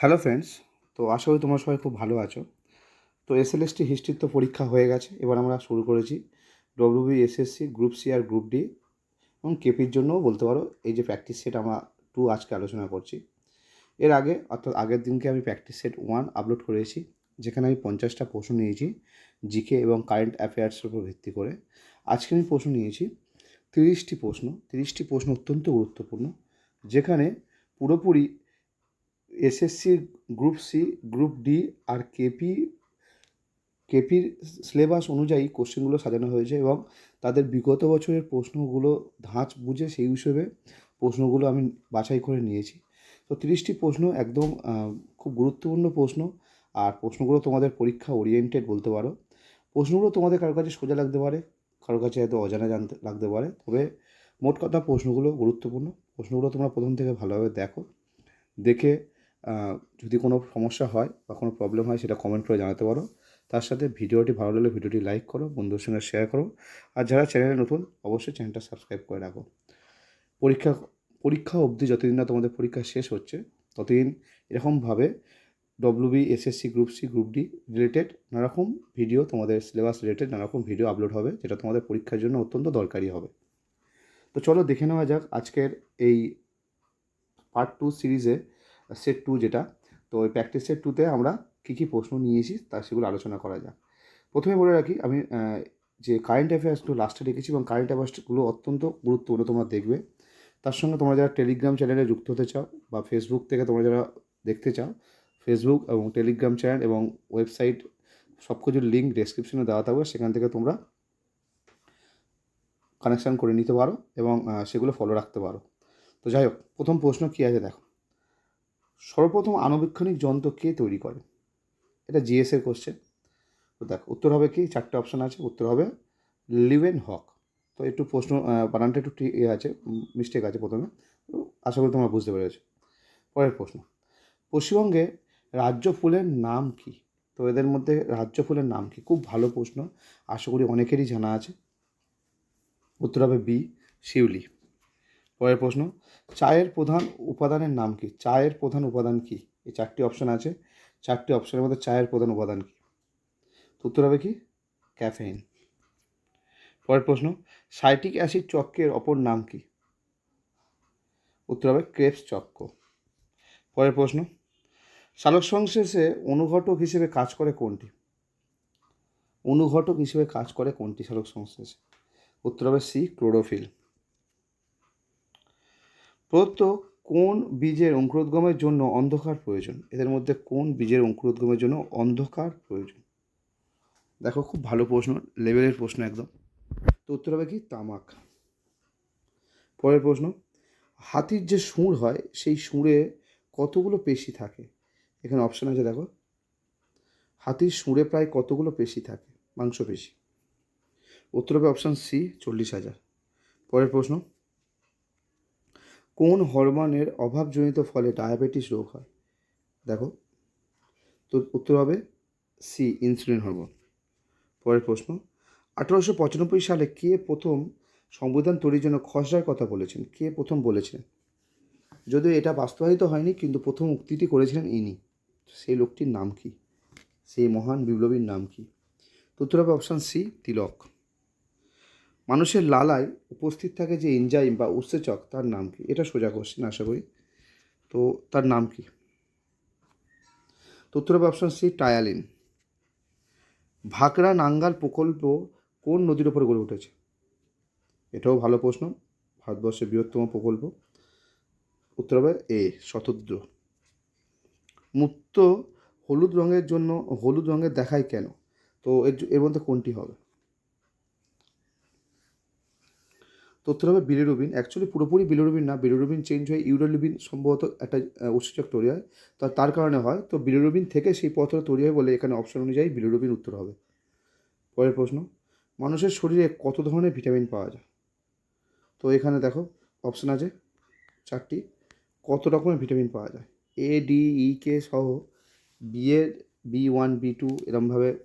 Hello friends তো আশা করি তোমরা সবাই খুব ভালো আছো। তো এসএলএসটি হিস্ট্রির তো পরীক্ষা হয়ে গেছে, এবার আমরা শুরু করেছি ডব্লিউবি এসএসসি গ্রুপ সি আর গ্রুপ ডি এবং কেপির জন্যও বলতে পারো, এই যে প্র্যাকটিস সেট আমরা টু আজকে আলোচনা করছি। এর আগে, অর্থাৎ আগের দিনকে আমি প্র্যাকটিস সেট ওয়ান আপলোড করেছি, যেখানে আমি পঞ্চাশটা প্রশ্ন নিয়েছি জিকে এবং কারেন্ট অ্যাফেয়ার্সের উপর ভিত্তি করে। আজকে আমি প্রশ্ন নিয়েছি তিরিশটি প্রশ্ন তিরিশটি প্রশ্ন অত্যন্ত গুরুত্বপূর্ণ, যেখানে পুরোপুরি SSC group C group D আর কেপি কেপির সিলেবাস অনুযায়ী কোশ্চেনগুলো সাজানো হয়েছে এবং তাদের বিগত বছরের প্রশ্নগুলো ধাঁচ বুঝে সেই হিসেবে প্রশ্নগুলো আমি বাছাই করে নিয়েছি। তো তিরিশটি প্রশ্ন একদম খুব গুরুত্বপূর্ণ প্রশ্ন আর প্রশ্নগুলো তোমাদের পরীক্ষা ওরিয়েন্টেড বলতে পারো। প্রশ্নগুলো তোমাদের কারোর কাছে সোজা লাগতে পারে কারোর কাছে হয়তো অজানা জানতে, লাগতে পারে। তবে মোট কথা প্রশ্নগুলো গুরুত্বপূর্ণ। প্রশ্নগুলো তোমরা প্রথম থেকে ভালোভাবে দেখো। দেখে যদি কোনো সমস্যা হয় বা কোনো প্রবলেম হয় সেটা কমেন্ট করে জানাতে পারো। তার সাথে ভিডিওটি ভালো লাগলে ভিডিওটি লাইক করো বন্ধুর সঙ্গে শেয়ার করো। আর যারা চ্যানেলে নতুন, অবশ্যই চ্যানেলটা সাবস্ক্রাইব করে রাখো। পরীক্ষা পরীক্ষা অবধি যতদিন না তোমাদের পরীক্ষা শেষ হচ্ছে, ততদিন এরকমভাবে WB SSC group C group D related নানারকম ভিডিও তোমাদের সিলেবাস রিলেটেড নানারকম ভিডিও আপলোড হবে, যেটা তোমাদের পরীক্ষার জন্য অত্যন্ত দরকারি হবে। তো চলো দেখে নেওয়া যাক আজকের এই পার্ট টু সিরিজে সেট টু যেটা। তো ওই প্র্যাকটিস সেট টুতে আমরা কী কী প্রশ্ন নিয়েছি, তা সেগুলো আলোচনা করা যাক। প্রথমে বলে রাখি, আমি যে কারেন্ট অ্যাফেয়ার্সগুলো লাস্টে রেখেছি এবং কারেন্ট অ্যাফেয়ার্সগুলো অত্যন্ত গুরুত্বপূর্ণ তোমরা দেখবে। তার সঙ্গে তোমরা যারা টেলিগ্রাম চ্যানেলে যুক্ত হতে চাও বা ফেসবুক থেকে তোমরা যারা দেখতে চাও ফেসবুক এবং টেলিগ্রাম চ্যানেল এবং ওয়েবসাইট সব কিছুর লিঙ্ক ডেসক্রিপশনে দেওয়া থাকবে। সেখান থেকে তোমরা কানেকশান করে নিতে পারো এবং সেগুলো ফলো রাখতে পারো। তো যাই হোক, প্রথম প্রশ্ন কী আছে দেখো? সর্বপ্রথম আণুবীক্ষণিক যন্ত্র কে তৈরি করে? এটা জিএসের কোশ্চেন তো দেখো, উত্তর হবে কি? চারটে অপশান আছে। উত্তর হবে লিভেন হক। তো একটু প্রশ্ন বানানটা একটু ইয়ে আছে মিস্টেক আছে প্রথমে। আশা করি তোমরা বুঝতে পেরেছ। পরের প্রশ্ন। পশ্চিমবঙ্গে রাজ্য ফুলের নাম কি? তো এদের মধ্যে রাজ্য ফুলের নাম কি? খুব ভালো প্রশ্ন। আশা করি অনেকেরই জানা আছে। উত্তর হবে বি, শিউলি। পরের প্রশ্ন, চায়ের প্রধান উপাদানের নাম কি? চায়ের প্রধান উপাদান কি? এই চারটি অপশন আছে। চারটি অপশনের মধ্যে চায়ের প্রধান উপাদান কি? উত্তর হবে কি? ক্যাফেইন। পরের প্রশ্ন, সাইটিক অ্যাসিড চক্রের অপর নাম কি? উত্তর হবে ক্রেপস চক্র। পরের প্রশ্ন সালোক সংশ্লেষে অনুঘটক হিসেবে কাজ করে কোনটি? অনুঘটক হিসেবে কাজ করে কোনটি সালোক সংশ্লেষে উত্তর হবে সি, ক্লোরোফিল। প্রদত্ত কোন বীজের অঙ্কুরোদ্গমের জন্য অন্ধকার প্রয়োজন? এদের মধ্যে কোন বীজের অঙ্কুরোদ্গমের জন্য অন্ধকার প্রয়োজন? দেখো, খুব ভালো প্রশ্ন, লেভেলের প্রশ্ন একদম। তো উত্তর হবে কি? তামাক। পরের প্রশ্ন, হাতির যে সুর হয়, সেই সুরে কতগুলো পেশি থাকে? এখানে অপশন আছে দেখো। হাতির সুরে প্রায় কতগুলো পেশি থাকে? মাংসপেশি উত্তর হবে অপশান সি চল্লিশ হাজার। পরের প্রশ্ন। কোন হরমোনের অভাবজনিত ফলে ডায়াবেটিস রোগ হয়? দেখো। তো উত্তর হবে সি ইনসুলিন হরমোন পরের প্রশ্ন। আঠারোশো পঁচানব্বই সালে কে প্রথম সংবিধান তৈরির জন্য খসড়ার কথা বলেছেন? কে প্রথম বলেছেন যদিও এটা বাস্তবায়িত হয়নি, কিন্তু প্রথম উক্তিটি করেছিলেন ইনি। সেই লোকটির নাম কি? সেই মহান বিপ্লবীর নাম কি? উত্তর হবে অপশান সি তিলক। মানুষের লালায় উপস্থিত থাকে যে এনজাইম বা উৎসেচক, তার নাম কি? এটা সোজা কোশ্চেন আশা করি। তো তার নাম কি? উত্তর হবে option C ptyalin. Bhakra Nangal প্রকল্প কোন নদীর ওপর গড়ে উঠেছে? এটাও ভালো প্রশ্ন, ভারতবর্ষের বৃহত্তম প্রকল্প। উত্তর হবে এ শতদ্র মুক্ত হলুদ রঙের জন্য হলুদ রঙের দেখায় কেন? তো এর এর মধ্যে কোনটি হবে? তো উত্তর হবে বিলিরুবিন অ্যাকচুয়ালি পুরোপুরি বিলিরুবিন না। বিলিরুবিন চেঞ্জ হয়ে ইউরোলিবিন সম্ভবত একটা উৎসেচক তৈরি হয়। তো তার কারণে হয়। তো বিলিরুবিন থেকে সেই পথটা তৈরি হয় বলে এখানে অপশন অনুযায়ী বিলিরুবিন উত্তর হবে। পরের প্রশ্ন, মানুষের শরীরে কত ধরনের ভিটামিন পাওয়া যায়? তো এখানে দেখো অপশন আছে চারটি। কত রকমের ভিটামিন পাওয়া যায়? এ ডি ই কে সহ বি এর বি ওয়ান বি টু এরমভাবে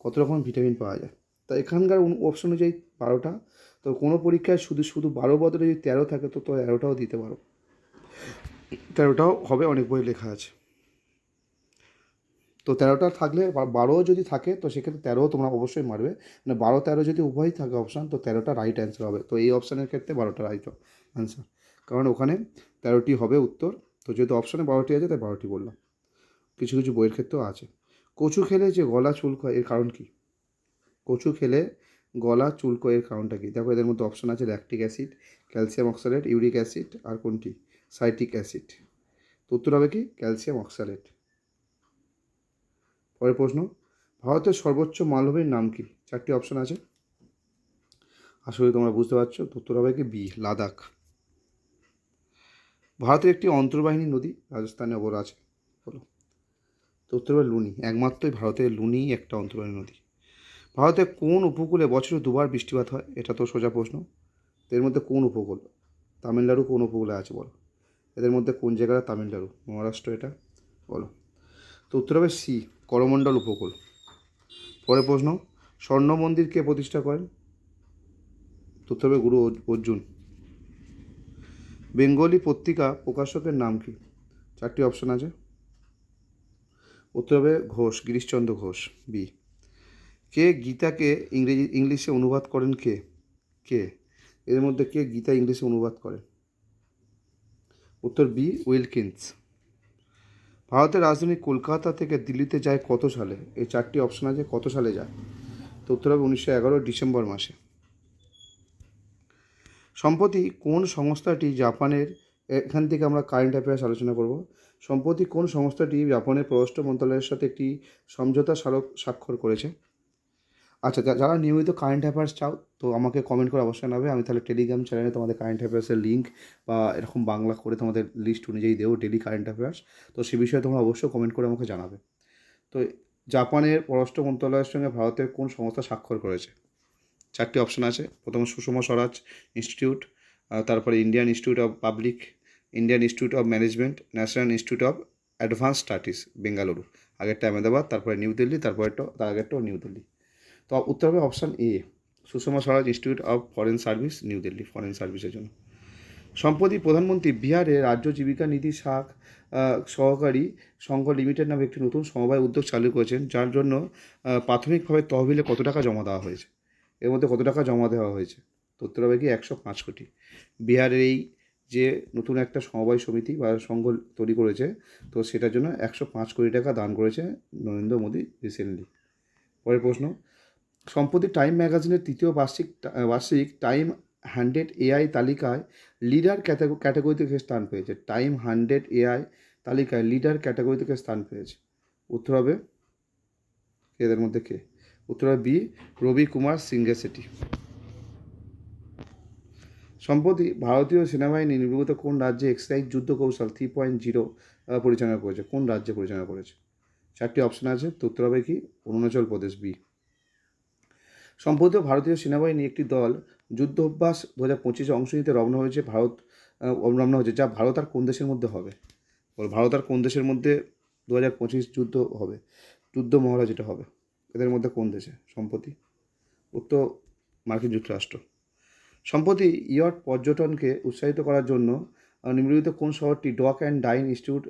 কত রকম ভিটামিন পাওয়া যায়। তা এখানকার অপশন অনুযায়ী বারোটা। তো কোনো পরীক্ষায় শুধু শুধু বারো বদলে যদি তেরো থাকে, তো তো তেরোটাও দিতে পারো। তেরোটাও হবে, অনেক বই লেখা আছে। তো তেরোটা থাকলে বা- বারো যদি থাকে, তো সেক্ষেত্রে তেরোও তোমরা অবশ্যই মারবে। মানে বারো, তেরো যদি উভয়ই থাকে অপশান তো তেরোটা রাইট অ্যান্সার হবে। তো এই অপশানের ক্ষেত্রে বারোটা রাইট অ্যান্সার কারণ ওখানে তেরোটি হবে উত্তর। তো যেহেতু অপশানে বারোটি আছে, তাই বারোটি বললাম। কিছু কিছু বইয়ের ক্ষেত্রেও আছে। কচু খেলে যে গলা চুলকয়, এর কারণ কি? কচু খেলে গলা চুলকো এর কারণটা কি? দেখো, এদের মধ্যে অপশান আছে lactic acid calcium oxalate uric acid আর কোনটি? সাইটিক অ্যাসিড উত্তর হবে কি? ক্যালসিয়াম অক্সালেট পরের প্রশ্ন, ভারতের সর্বোচ্চ মালভূমির নাম কি? চারটি অপশান আছে। আসলে তোমরা বুঝতে পারছ। উত্তর হবে কি? বি, লাদাখ। ভারতের একটি অন্তর্বাহিনী নদী রাজস্থানে অবর আছে। বলো। তো উত্তর হবে লুনি। একমাত্রই ভারতের লুনিই একটা অন্তর্বাহিনী নদী। ভারতের কোন উপকূলে বছরে দুবার বৃষ্টিপাত হয়? এটা তো সোজা প্রশ্ন। এর মধ্যে কোন উপকূল? তামিলনাড়ু কোন উপকূলে আছে বলো। এদের মধ্যে কোন জায়গাটা? তামিলনাড়ু। মহারাষ্ট্র এটা। বলো। তো উত্তর হবে সি, করমণ্ডল উপকূল। পরের প্রশ্ন, স্বর্ণ মন্দির কে প্রতিষ্ঠা করেন? উত্তর হবে গুরু অর্জুন। বেঙ্গলি পত্রিকা প্রকাশকের নাম কি? চারটি অপশন আছে। উত্তর হবে ঘোষ, গিরিশচন্দ্র ঘোষ বি কে গীতাকে ইংরেজি, ইংলিশে অনুবাদ করেন কে? কে? এর মধ্যে কে গীতা ইংলিশে অনুবাদ করেন উত্তর বি, উইলকিন্স। ভারতের রাজধানী কলকাতা থেকে দিল্লিতে যায় কত সালে? এই চারটি অপশন আছে, কত সালে যায়? তো উত্তর হবে উনিশশো এগারো, ডিসেম্বর মাসে। সম্প্রতি কোন সংস্থাটি জাপানের, এখান থেকে আমরা কারেন্ট অ্যাফেয়ার্স আলোচনা করব, সম্প্রতি কোন সংস্থাটি জাপানের পররাষ্ট্র মন্ত্রণালয়ের সাথে একটি সমঝোতা স্মারক স্বাক্ষর করেছে? আচ্ছা যারা নিয়মিত কারেন্ট অ্যাফেয়ার্স চাও, তো আমাকে কমেন্ট করে অবশ্যই নেবে আমি তাহলে টেলিগ্রাম চ্যানেলে তোমাদের কারেন্ট অ্যাফেয়ার্সের লিঙ্ক বা এরকম বাংলা করে তোমাদের লিস্ট অনুযায়ী দেবো ডেলি কারেন্ট অ্যাফেয়ার্স তো সে বিষয়ে তোমরা অবশ্যই কমেন্ট করে আমাকে জানাবে। তো জাপানের পররাষ্ট্র মন্ত্রণালয়ের সঙ্গে ভারতের কোন সংস্থা স্বাক্ষর করেছে? চারটি অপশন আছে। প্রথম সুষমা স্বরাজ ইনস্টিটিউট তারপরে Indian Institute of Public Indian Institute of Management National Institute of Advance Studies Bengaluru আগেরটা আহমেদাবাদ, তারপরে নিউ দিল্লি তারপরেরটা, তার আগেরটাও নিউ দিল্লি তো উত্তর হবে option A Sushma Swaraj Institute of Foreign Service New Delhi foreign সার্ভিসের জন্য। সম্প্রতি প্রধানমন্ত্রী বিহারে রাজ্য জীবিকা নীতি শাখ সহকারী সংঘ লিমিটেড নামে একটি নতুন সমবায় উদ্যোগ চালু করেছেন, যার জন্য প্রাথমিকভাবে তহবিলে কত টাকা জমা দেওয়া হয়েছে? এর মধ্যে কত টাকা জমা দেওয়া হয়েছে? তো উত্তর হবে কি একশো পাঁচ কোটি? বিহারের এই যে নতুন একটা সমবায় সমিতি বা সংঘ তৈরি করেছে, তো সেটার জন্য একশো পাঁচ কোটি টাকা দান করেছে নরেন্দ্র মোদী রিসেন্টলি পরের প্রশ্ন, সম্প্রতি টাইম ম্যাগাজিনের তৃতীয় বার্ষিক বার্ষিক টাইম হান্ড্রেড এআই তালিকায় লিডার ক্যাটাগরি থেকে স্থান পেয়েছে। টাইম হান্ড্রেড এআই তালিকায় লিডার ক্যাটাগরি থেকে স্থান পেয়েছে। উত্তর হবে, এদের মধ্যে কে? উত্তর বি, রবি কুমার সিংহে সেটি। সম্প্রতি ভারতীয় সেনাবাহিনী নির্মিত কোন রাজ্যে এক্সাইজ যুদ্ধ কৌশল থ্রি পয়েন্ট জিরো পরিচালনা করেছে? কোন রাজ্যে পরিচালনা করেছে? চারটি অপশন আছে উত্তর হবে কি? অরুণাচল প্রদেশ, বি। সম্প্রতি ভারতীয় সেনাবাহিনী একটি দল যুদ্ধ অভ্যাস দু হাজার পঁচিশে অংশ নিতে রওনা হয়েছে, ভারত রওনা হয়েছে, যা ভারত আর কোন দেশের মধ্যে হবে? ভারত আর কোন দেশের মধ্যে দু হাজার পঁচিশ যুদ্ধ হবে? যুদ্ধ মহড়া যেটা হবে। এদের মধ্যে কোন দেশে? সম্প্রতি উত্তর, মার্কিন যুক্তরাষ্ট্র। সম্প্রতি ইয়ট পর্যটনকে উৎসাহিত করার জন্য নিম্নলিখিত কোন শহরটি dock and dine institute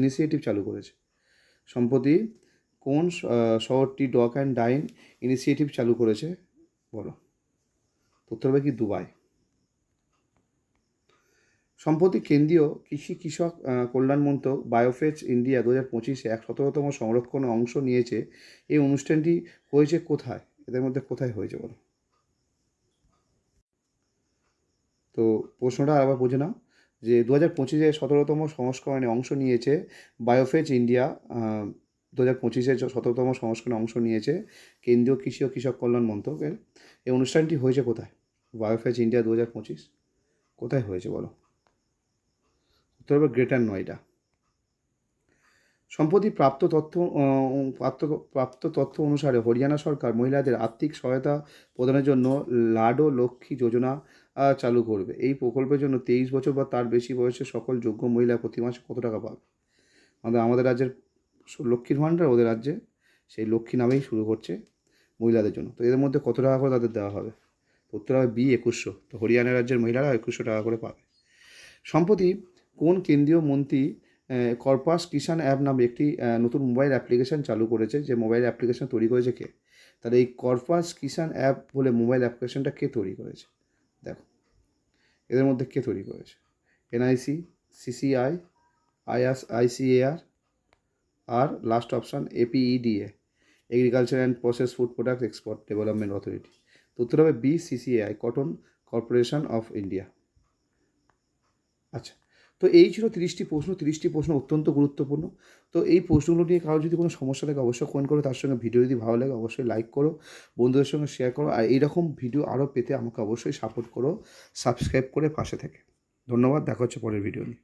initiative চালু করেছে? সম্প্রতি কোন শহরটি ডক অ্যান্ড ডাইন ইনিশিয়েটিভ চালু করেছে? বলো। উত্তর হবে কি, দুবাই। সম্প্রতি কেন্দ্রীয় কৃষি কৃষক কল্যাণ মন্ত্রক বায়োফেজ ইন্ডিয়া দু হাজার পঁচিশে এক সতেরোতম সংরক্ষণে অংশ নিয়েছে। এই অনুষ্ঠানটি হয়েছে কোথায়? এদের মধ্যে কোথায় হয়েছে বলো? তো প্রশ্নটা আবার বুঝে নাও, যে দু হাজার পঁচিশে সতেরোতম সংস্করণে অংশ নিয়েছে বায়োফেজ ইন্ডিয়া দু হাজার পঁচিশে সতেরোতম সংস্করণে অংশ নিয়েছে কেন্দ্রীয় কৃষি ও কৃষক কল্যাণ মন্ত্রকের। এই অনুষ্ঠানটি হয়েছে কোথায়? বায়োফেজ ইন্ডিয়া দু হাজার পঁচিশ। কোথায় হয়েছে বলো? উত্তর হবে গ্রেটার নয়ডা সম্প্রতি প্রাপ্ত তথ্য প্রাপ্ত প্রাপ্ত তথ্য অনুসারে হরিয়ানা সরকার মহিলাদের আর্থিক সহায়তা প্রদানের জন্য লাডো লক্ষ্মী যোজনা চালু করবে। এই প্রকল্পের জন্য তেইশ বছর বা তার বেশি বয়সের সকল যোগ্য মহিলা প্রতি মাসে কত টাকা পাবে? আমাদের আমাদের রাজ্যের লক্ষ্মীর ভাণ্ডার ওদের রাজ্যে সেই লক্ষ্মী নামেই শুরু করছে মহিলাদের জন্য। তো এদের মধ্যে কত টাকা করে তাদের দেওয়া হবে? উত্তর হবে বি একুশশো। তো হরিয়ানা রাজ্যের মহিলারা একুশশো টাকা করে পাবে। সম্প্রতি কোন কেন্দ্রীয় মন্ত্রী কর্পাস কিষাণ অ্যাপ নামে একটি নতুন মোবাইল অ্যাপ্লিকেশন চালু করেছে, যে মোবাইল অ্যাপ্লিকেশন তৈরি করেছে কে? তাহলে এই কর্পাস কিষাণ অ্যাপ বলে মোবাইল অ্যাপ্লিকেশনটা কে তৈরি করেছে? দেখো, এদের মধ্যে কে তৈরি করেছে? NIC, CCI, IS, ICAR, R last option APEDA Agriculture and Process Food Product Export Development Authority তো উত্তর হবে B CCI Cotton Corporation of India আচ্ছা তো এই ছিল তিরিশটি প্রশ্ন তিরিশটি প্রশ্ন অত্যন্ত গুরুত্বপূর্ণ। তো এই প্রশ্নগুলো নিয়ে কারও যদি কোনো সমস্যা থাকে অবশ্যই কমেন্ট করো, তার সঙ্গে ভিডিও যদি ভালো লাগে অবশ্যই লাইক করো, বন্ধুদের সঙ্গে শেয়ার করো, আর এইরকম ভিডিও আরও পেতে আমাকে অবশ্যই সাপোর্ট করো সাবস্ক্রাইব করে পাশে থেকে। ধন্যবাদ, দেখা হচ্ছে পরের ভিডিও নিয়ে।